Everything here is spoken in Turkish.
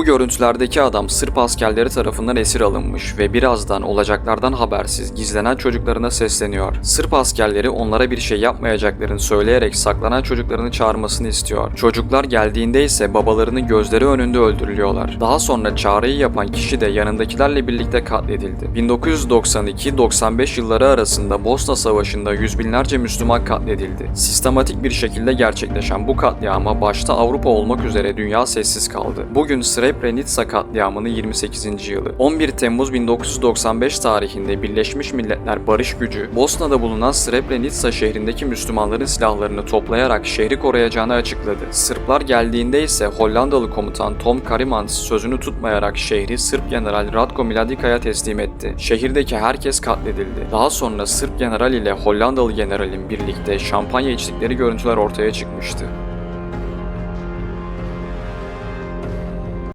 Bu görüntülerdeki adam Sırp askerleri tarafından esir alınmış ve birazdan olacaklardan habersiz gizlenen çocuklarına sesleniyor. Sırp askerleri onlara bir şey yapmayacaklarını söyleyerek saklanan çocuklarını çağırmasını istiyor. Çocuklar geldiğinde ise babalarının gözleri önünde öldürülüyorlar. Daha sonra çağrıyı yapan kişi de yanındakilerle birlikte katledildi. 1992-95 yılları arasında Bosna Savaşı'nda yüz binlerce Müslüman katledildi. Sistematik bir şekilde gerçekleşen bu katliama başta Avrupa olmak üzere dünya sessiz kaldı. Bugün Srebrenica katliamının 28. yılı. 11 Temmuz 1995 tarihinde Birleşmiş Milletler Barış Gücü, Bosna'da bulunan Srebrenica şehrindeki Müslümanların silahlarını toplayarak şehri koruyacağını açıkladı. Sırplar geldiğinde ise Hollandalı komutan Tom Karimans sözünü tutmayarak şehri Sırp General Ratko Mladika'ya teslim etti. Şehirdeki herkes katledildi. Daha sonra Sırp general ile Hollandalı generalin birlikte şampanya içtikleri görüntüler ortaya çıkmıştı.